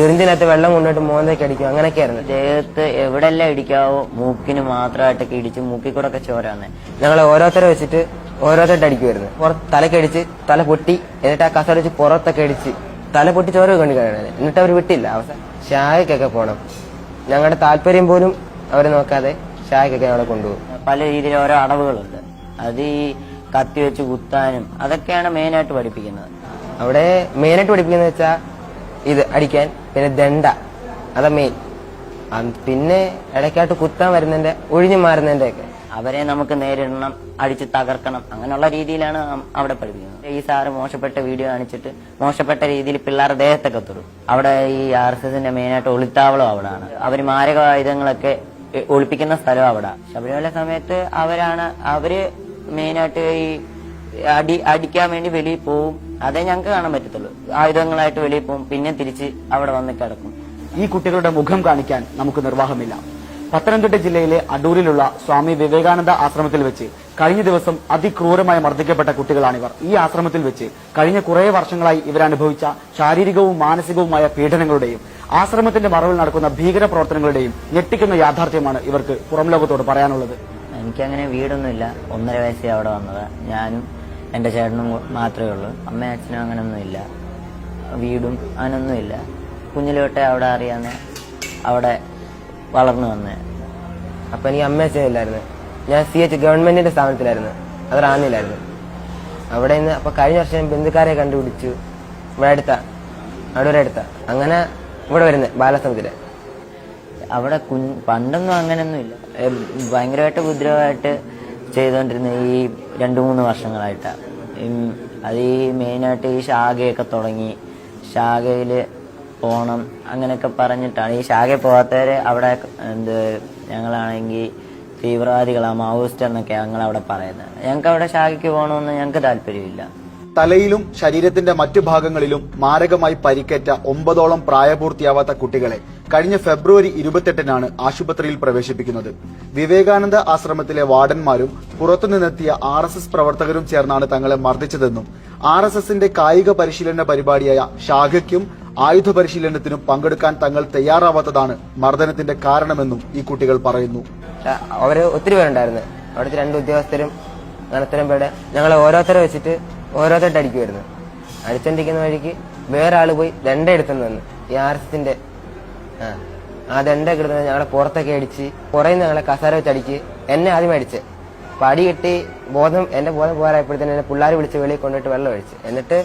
സിറിഞ്ചിനകത്ത് വെള്ളം കൊണ്ടുപോയിട്ട് മോന്തേക്ക് അടിക്കും. അങ്ങനെയൊക്കെയായിരുന്നു. ദേഹത്ത് എവിടെല്ലാം ഇടിക്കാവോ മൂക്കിന് മാത്രമായിട്ടൊക്കെ ഇടിച്ച് മൂക്കിൽ കൂടെ ഒക്കെ ചോര വന്നേ ഞങ്ങൾ ഓരോരുത്തരെ വെച്ചിട്ട് ഓരോരുത്തരായിട്ട് അടിക്കുമായിരുന്നു പുറത്ത് തലക്കടിച്ച് തല പൊട്ടി എന്നിട്ട് ആ കസ വെച്ച് പുറത്തൊക്കെ അടിച്ച് തല പൊട്ടി ചോര കണ്ടു കഴിയണത് എന്നിട്ട് അവർ വിട്ടില്ല. അവസാനം ഷായക്കൊക്കെ പോകണം ഞങ്ങളുടെ താല്പര്യം പോലും അവർ നോക്കാതെ ഷായക്കൊക്കെ ഞങ്ങളെ കൊണ്ടുപോകും. പല രീതിയിൽ ഓരോ അടവുകളുണ്ട്. അത് ഈ കത്തി വെച്ച് കുത്താനും അതൊക്കെയാണ് മെയിനായിട്ട് പഠിപ്പിക്കുന്നത്. അവിടെ മെയിനായിട്ട് പഠിപ്പിക്കുന്നത് വെച്ചാൽ ഇത് അടിക്കാൻ പിന്നെ ദണ്ട അതാ മെയിൻ പിന്നെ ഇടയ്ക്കായിട്ട് കുത്താൻ വരുന്നതിന്റെ ഒഴിഞ്ഞു മാറുന്നതിന്റെ ഒക്കെ അവരെ നമുക്ക് നേരിടണം അടിച്ച് തകർക്കണം. അങ്ങനെയുള്ള രീതിയിലാണ് അവിടെ പഠിപ്പിക്കുന്നത്. ഈ സാറ് മോശപ്പെട്ട വീഡിയോ കാണിച്ചിട്ട് മോശപ്പെട്ട രീതിയിൽ പിള്ളേരുടെ ദേഹത്തൊക്കെ തൊടും. അവിടെ ഈ ആർ എസ് എസിന്റെ മെയിനായിട്ട് ഒളിത്താവളം അവിടെയാണ് അവർ മാരക ആയുധങ്ങളൊക്കെ ഒളിപ്പിക്കുന്ന സ്ഥലം അവിടെ. ശബരിമല സമയത്ത് അവരാണ് അവർ മെയിനായിട്ട് ഈ അടി അടിക്കാൻ വേണ്ടി വെളിയിൽ പോവും. അതേ ഞങ്ങൾക്ക് കാണാൻ പറ്റത്തുള്ളൂ. ആയുധങ്ങളായിട്ട് വെളിയിൽ പോകും പിന്നെ തിരിച്ച് അവിടെ വന്ന് കിടക്കും. ഈ കുട്ടികളുടെ മുഖം കാണിക്കാൻ നമുക്ക് നിർവാഹമില്ല. പത്തനംതിട്ട ജില്ലയിലെ അടൂരിലുള്ള സ്വാമി വിവേകാനന്ദ ആശ്രമത്തിൽ വെച്ച് കഴിഞ്ഞ ദിവസം അതിക്രൂരമായി മർദ്ദിക്കപ്പെട്ട കുട്ടികളാണിവർ. ഈ ആശ്രമത്തിൽ വെച്ച് കഴിഞ്ഞ കുറേ വർഷങ്ങളായി ഇവരനുഭവിച്ച ശാരീരികവും മാനസികവുമായ പീഡനങ്ങളുടെയും ആശ്രമത്തിന്റെ മറവിൽ നടക്കുന്ന ഭീകര പ്രവർത്തനങ്ങളുടെയും ഞെട്ടിക്കുന്ന യാഥാർത്ഥ്യമാണ് ഇവർക്ക് പുറം ലോകത്തോട് പറയാനുള്ളത്. എനിക്കങ്ങനെ വീടൊന്നുമില്ല. ഒന്നര വയസ്സേ അവിടെ വന്നത്. ഞാനും എന്റെ ചേട്ടനും മാത്രമേ ഉള്ളൂ. അമ്മയും അച്ഛനും അങ്ങനൊന്നുമില്ല. വീടും അങ്ങനൊന്നുമില്ല. കുഞ്ഞിലോട്ടെ അവിടെ അറിയാന്ന് അവിടെ വളർന്നു വന്ന്. അപ്പൊ എനിക്ക് അമ്മ അച്ഛനില്ലായിരുന്നു ഞാൻ സി എച്ച് ഗവൺമെന്റിന്റെ സ്ഥാപനത്തിലായിരുന്നു. അത് റാന്നില്ലായിരുന്നു അവിടെ നിന്ന് അപ്പൊ കഴിഞ്ഞ വർഷം ബന്ധുക്കാരെ കണ്ടുപിടിച്ചു. ഇവിടെ അടുത്ത. അവിടെ അടുത്ത. അങ്ങനെ ഇവിടെ വരുന്നത് ബാലസമുദ്ര അവിടെ കുഞ്ഞ് പണ്ടൊന്നും അങ്ങനെയൊന്നുമില്ല ഭയങ്കരമായിട്ട് ഉപദ്രവമായിട്ട് ചെയ്തുകൊണ്ടിരുന്ന ഈ രണ്ട് മൂന്ന് വർഷങ്ങളായിട്ടാണ് അത് ഈ മെയിനായിട്ട് ഈ ശാഖയൊക്കെ തുടങ്ങി ശാഖയിൽ പോകണം അങ്ങനെയൊക്കെ പറഞ്ഞിട്ടാണ്. ഈ ശാഖയിൽ പോകാത്തവരെ അവിടെ എന്ത് ഞങ്ങളാണെങ്കിൽ തീവ്രവാദികളാണ് മാവോയിസ്റ്റ് എന്നൊക്കെ ഞങ്ങൾ അവിടെ പറയുന്നത്. ഞങ്ങൾക്ക് അവിടെ ശാഖയ്ക്ക് പോകണമെന്ന് ഞങ്ങൾക്ക് താല്പര്യമില്ല. തലയിലും ശരീരത്തിന്റെ മറ്റു ഭാഗങ്ങളിലും മാരകമായി പരിക്കേറ്റ ഒമ്പതോളം പ്രായപൂർത്തിയാവാത്ത കുട്ടികളെ കഴിഞ്ഞ ഫെബ്രുവരി ഇരുപത്തെട്ടിനാണ് ആശുപത്രിയിൽ പ്രവേശിപ്പിക്കുന്നത്. വിവേകാനന്ദ ആശ്രമത്തിലെ വാർഡന്മാരും പുറത്തുനിന്നെത്തിയ ആർ എസ് എസ് പ്രവർത്തകരും ചേർന്നാണ് തങ്ങളെ മർദ്ദിച്ചതെന്നും ആർ എസ് എസിന്റെ കായിക പരിശീലന പരിപാടിയായ ശാഖയ്ക്കും ആയുധ പരിശീലനത്തിനും പങ്കെടുക്കാൻ തങ്ങൾ തയ്യാറാവാത്തതാണ് മർദ്ദനത്തിന്റെ കാരണമെന്നും ഈ കുട്ടികൾ പറയുന്നു. അവർ ഒത്തിരി പേരുണ്ടായിരുന്നു. അവിടുത്തെ രണ്ട് ഉദ്യോഗസ്ഥരും അങ്ങനെ ഞങ്ങളെ ഓരോരുത്തരെ വെച്ചിട്ട് ഓരോരുത്തരായിട്ട് അടിക്കുമായിരുന്നു അടിച്ചോണ്ടിരിക്കുന്ന വഴിക്ക് വേറെ ആൾ പോയി ദണ്ട എടുത്തെന്ന് വന്നു. ഈ ആർ എസിന്റെ ആ ദണ്ട കിടന്ന് ഞങ്ങളെ പുറത്തൊക്കെ അടിച്ച് നിന്ന് ഞങ്ങളെ കസാര വെച്ച് അടിച്ച് എന്നെ ആദ്യം അടിച്ച്. അടി കിട്ടി ബോധം എന്റെ ബോധം പോരായപ്പോഴത്തേന് എന്നെ പിള്ളേർ വിളിച്ച് വെളിയിൽ കൊണ്ടിട്ട് വെള്ളം ഒഴിച്ച്. എന്നിട്ട്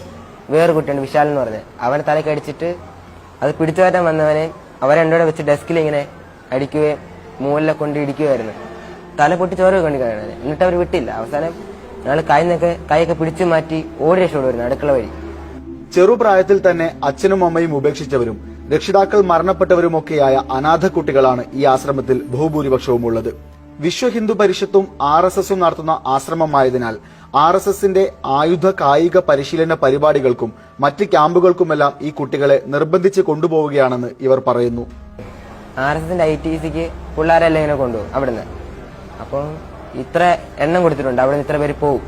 വേറെ കുട്ടിയുണ്ട് വിശാൽ എന്ന് പറഞ്ഞത് അവനെ തലക്ക് അടിച്ചിട്ട് അത് പിടിച്ചു മാറ്റാൻ വന്നവനെ അവരെ രണ്ടോടെ വെച്ച് ഡെസ്കിൽ ഇങ്ങനെ അടിക്കുകയും മൂലിലെ കൊണ്ട് ഇടിക്കുമായിരുന്നു തല പൊട്ടി ചോര കൊണ്ട് കഴിയണത് എന്നിട്ട് അവർ വിട്ടില്ല. അവസാനം ഞങ്ങൾ കൈന്നൊക്കെ കൈയൊക്കെ പിടിച്ചു മാറ്റി ഓടി രക്ഷപ്പെടുമായിരുന്നു അടുക്കള വഴി. ചെറുപ്രായത്തിൽ തന്നെ അച്ഛനും അമ്മയും ഉപേക്ഷിച്ചവരും രക്ഷിതാക്കൾ മരണപ്പെട്ടവരുമൊക്കെയായ അനാഥ കുട്ടികളാണ് ഈ ആശ്രമത്തിൽ ബഹുഭൂരിപക്ഷവും ഉള്ളത്. വിശ്വ ഹിന്ദു പരിഷത്തും ആർ എസ് എസും നടത്തുന്ന ആശ്രമമായതിനാൽ ആർ എസ് എസിന്റെ ആയുധ കായിക പരിശീലന പരിപാടികൾക്കും മറ്റ് ക്യാമ്പുകൾക്കുമെല്ലാം ഈ കുട്ടികളെ നിർബന്ധിച്ച് കൊണ്ടുപോവുകയാണെന്ന് ഇവർ പറയുന്നു. ആർ എസ് എസിന്റെ ഐ ടി സിക്ക് പിള്ളേരെല്ലാം ഇങ്ങനെ കൊണ്ടുപോകും അവിടുന്ന്. അപ്പം ഇത്ര എണ്ണം കൊടുത്തിട്ടുണ്ട്. അവിടെ ഇത്ര പേര് പോകും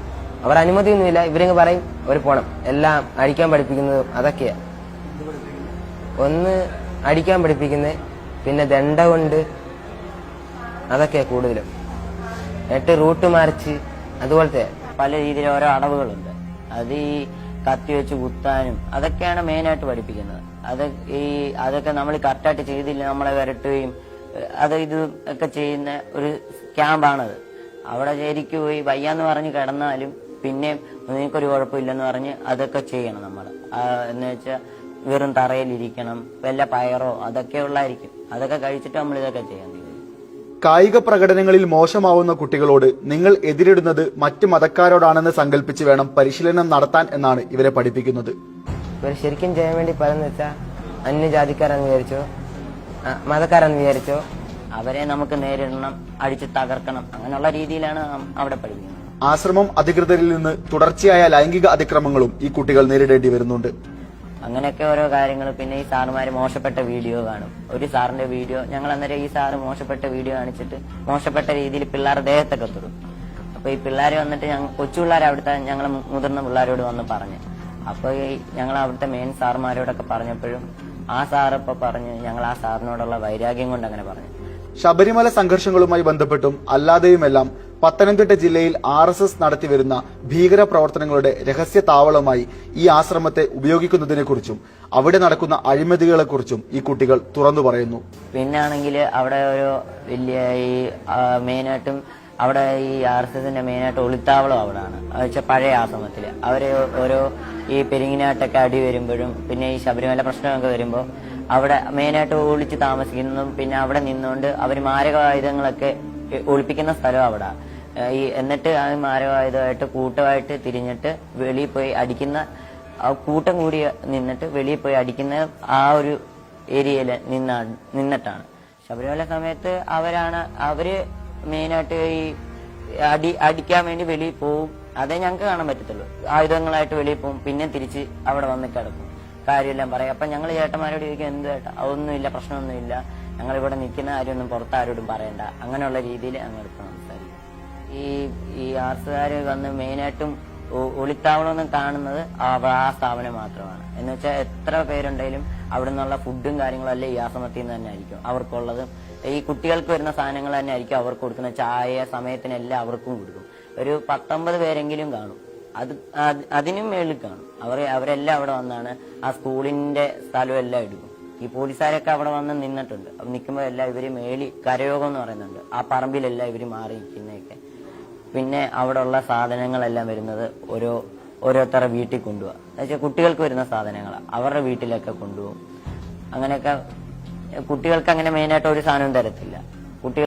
അവർ അനുമതിയൊന്നുമില്ല. ഇവരങ്ങ് പറയും അവർ പോണം. എല്ലാം അടിക്കാൻ പഠിപ്പിക്കുന്നതും അതൊക്കെയാ. ഒന്ന് അടിക്കാൻ പഠിപ്പിക്കുന്നത് പിന്നെ ദണ്ട കൊണ്ട് അതൊക്കെയാ കൂടുതലും. എട്ട് റൂട്ട് മാർച്ച് അതുപോലത്തെ പല രീതിയിൽ ഓരോ അടവുകളുണ്ട്. അത് ഈ കത്തി വെച്ച് കുത്താനും അതൊക്കെയാണ് മെയിനായിട്ട് പഠിപ്പിക്കുന്നത്. അത് ഈ അതൊക്കെ നമ്മൾ കറക്റ്റായിട്ട് ചെയ്തില്ല നമ്മളെ വരട്ടുകയും അത് ഇത് ഒക്കെ ചെയ്യുന്ന ഒരു ക്യാമ്പാണത് അവിടെ ശരിക്കും പോയി വയ്യാന്ന് പറഞ്ഞ് കിടന്നാലും പിന്നെ നിനക്കൊരു കുഴപ്പമില്ലെന്ന് പറഞ്ഞ് അതൊക്കെ ചെയ്യണം നമ്മൾ എന്ന് വെച്ചാൽ വെറും തറയിലിരിക്കണം വല്ല പയറോ അതൊക്കെ ഉള്ളായിരിക്കും. അതൊക്കെ കഴിച്ചിട്ട് നമ്മൾ ഇതൊക്കെ ചെയ്യാൻ കായിക പ്രകടനങ്ങളിൽ മോശമാവുന്ന കുട്ടികളോട് നിങ്ങൾ എതിരിടുന്നത് മറ്റ് മതക്കാരോടാണെന്ന് സങ്കല്പിച്ച് വേണം പരിശീലനം നടത്താൻ എന്നാണ് ഇവരെ പഠിപ്പിക്കുന്നത്. ഇവർ ശരിക്കും ചെയ്യാൻ വേണ്ടി പറയുന്നത് വെച്ചാൽ അന്യജാതിക്കാരെന്ന് വിചാരിച്ചോ മതക്കാരെന്ന് വിചാരിച്ചോ അവരെ നമുക്ക് നേരിടണം അടിച്ച് തകർക്കണം അങ്ങനെയുള്ള രീതിയിലാണ് അവിടെ പഠിക്കുന്നത്. ആശ്രമം അധികൃതരിൽ നിന്ന് തുടർച്ചയായ ലൈംഗിക അതിക്രമങ്ങളും ഈ കുട്ടികൾ നേരിടേണ്ടി വരുന്നുണ്ട്. അങ്ങനെയൊക്കെ ഓരോ കാര്യങ്ങൾ പിന്നെ ഈ സാറുമാര് മോശപ്പെട്ട വീഡിയോ കാണും. ഒരു സാറിന്റെ വീഡിയോ ഞങ്ങൾ അന്നേരം ഈ സാറ് മോശപ്പെട്ട വീഡിയോ കാണിച്ചിട്ട് മോശപ്പെട്ട രീതിയിൽ പിള്ളേർ ദേഹത്തൊക്കെ തൊടും. അപ്പൊ ഈ പിള്ളേർ വന്നിട്ട് ഞങ്ങൾ കൊച്ചു പിള്ളേർ അവിടുത്തെ ഞങ്ങൾ മുതിർന്ന പിള്ളേരോട് വന്ന് പറഞ്ഞു. അപ്പൊ ഈ ഞങ്ങൾ അവിടുത്തെ മെയിൻ സാറുമാരോടൊക്കെ പറഞ്ഞപ്പോഴും ആ സാർ ഇപ്പൊ പറഞ്ഞു ഞങ്ങൾ ആ സാറിനോടുള്ള വൈരാഗ്യം കൊണ്ട് അങ്ങനെ പറഞ്ഞു. ശബരിമല സംഘർഷങ്ങളുമായി ബന്ധപ്പെട്ടും അല്ലാതെയുമെല്ലാം പത്തനംതിട്ട ജില്ലയിൽ ആർ എസ് എസ് നടത്തിവരുന്ന ഭീകര പ്രവർത്തനങ്ങളുടെ രഹസ്യ താവളമായി ഈ ആശ്രമത്തെ ഉപയോഗിക്കുന്നതിനെക്കുറിച്ചും അവിടെ നടക്കുന്ന അഴിമതികളെക്കുറിച്ചും ഈ കുട്ടികൾ തുറന്നു പറയുന്നു. പിന്നെ ആണെങ്കിൽ അവിടെ ഒരു വലിയ ഈ മെയിനായിട്ടും അവിടെ ഈ ആർ എസ് എസിന്റെ മെയിനായിട്ട് ഒളിത്താവളം അവിടെയാണ്. വെച്ചാൽ പഴയ ആശ്രമത്തിൽ. അവർ ഓരോ ഈ പെരിങ്ങിനാട്ടൊക്കെ അടി വരുമ്പോഴും പിന്നെ ഈ ശബരിമല പ്രശ്നമൊക്കെ വരുമ്പോൾ അവിടെ മെയിനായിട്ട് ഒളിച്ച് താമസിക്കുന്നതും പിന്നെ അവിടെ നിന്നുകൊണ്ട് അവർ മാരകായുധങ്ങളൊക്കെ ഒളിപ്പിക്കുന്ന സ്ഥലം അവിടെ. ഈ എന്നിട്ട് ആ മാരകായുധമായിട്ട് കൂട്ടമായിട്ട് തിരിഞ്ഞിട്ട് വെളിയിൽ പോയി അടിക്കുന്ന ആ കൂട്ടം കൂടി നിന്നിട്ട് വെളിയിൽ പോയി അടിക്കുന്ന ആ ഒരു ഏരിയയിൽ നിന്നാ നിന്നിട്ടാണ്. ശബരിമല സമയത്ത് അവരാണ് അവർ മെയിനായിട്ട് ഈ അടി അടിക്കാൻ വേണ്ടി വെളിയിൽ പോവും. അതേ ഞങ്ങൾക്ക് കാണാൻ പറ്റത്തുള്ളൂ. ആയുധങ്ങളായിട്ട് വെളിയിൽ പോവും. പിന്നെ തിരിച്ച് അവിടെ വന്ന് കിടക്കും. കാര്യമെല്ലാം പറയും. അപ്പൊ ഞങ്ങൾ ചേട്ടന്മാരോട് ചോദിക്കും എന്ത് ചേട്ടാ? അതൊന്നുമില്ല പ്രശ്നമൊന്നുമില്ല. ഞങ്ങൾ ഇവിടെ നിൽക്കുന്ന കാര്യമൊന്നും പുറത്താരോടും പറയണ്ട. അങ്ങനെയുള്ള രീതിയിൽ ഞങ്ങൾക്ക് സംസാരിക്കും. ഈ ഈ ആർസുകാർ വന്ന് മെയിനായിട്ടും ഒളിത്താവളമെന്ന് കാണുന്നത് ആ സ്ഥാപനം മാത്രമാണ്. എന്ന് വെച്ചാൽ എത്ര പേരുണ്ടെങ്കിലും അവിടെ നിന്നുള്ള ഫുഡും കാര്യങ്ങളും എല്ലാം ഈ ആശ്രമത്തിൽ നിന്ന് തന്നെ ആയിരിക്കും. അവർക്കുള്ളത് ഈ കുട്ടികൾക്ക് വരുന്ന സാധനങ്ങൾ തന്നെ ആയിരിക്കും അവർക്ക് കൊടുക്കുന്ന ചായ സമയത്തിനെല്ലാം അവർക്കും കൊടുക്കും. ഒരു പത്തൊമ്പത് പേരെങ്കിലും കാണും. അത് അത് അതിനും മേളിൽ കാണും. അവർ അവരെല്ലാം അവിടെ വന്നാണ് ആ സ്കൂളിന്റെ സ്ഥലം എല്ലാം എടുക്കും. ഈ പോലീസുകാരൊക്കെ അവിടെ വന്ന് നിന്നിട്ടുണ്ട്. അപ്പം നിൽക്കുമ്പോൾ എല്ലാം ഇവർ മേളി കരയോഗം എന്ന് പറയുന്നുണ്ട്. ആ പറമ്പിലെല്ലാം ഇവർ മാറി നിൽക്കുന്നതൊക്കെ പിന്നെ അവിടെ ഉള്ള സാധനങ്ങളെല്ലാം വരുന്നത് ഓരോ ഓരോരുത്തരുടെ വീട്ടിൽ കൊണ്ടുപോകാം എന്നുവെച്ചാൽ കുട്ടികൾക്ക് വരുന്ന സാധനങ്ങൾ അവരുടെ വീട്ടിലൊക്കെ കൊണ്ടുപോകും. അങ്ങനെയൊക്കെ കുട്ടികൾക്ക് അങ്ങനെ മെയിനായിട്ട് ഒരു സാധനവും തരത്തില്ല. കുട്ടികൾ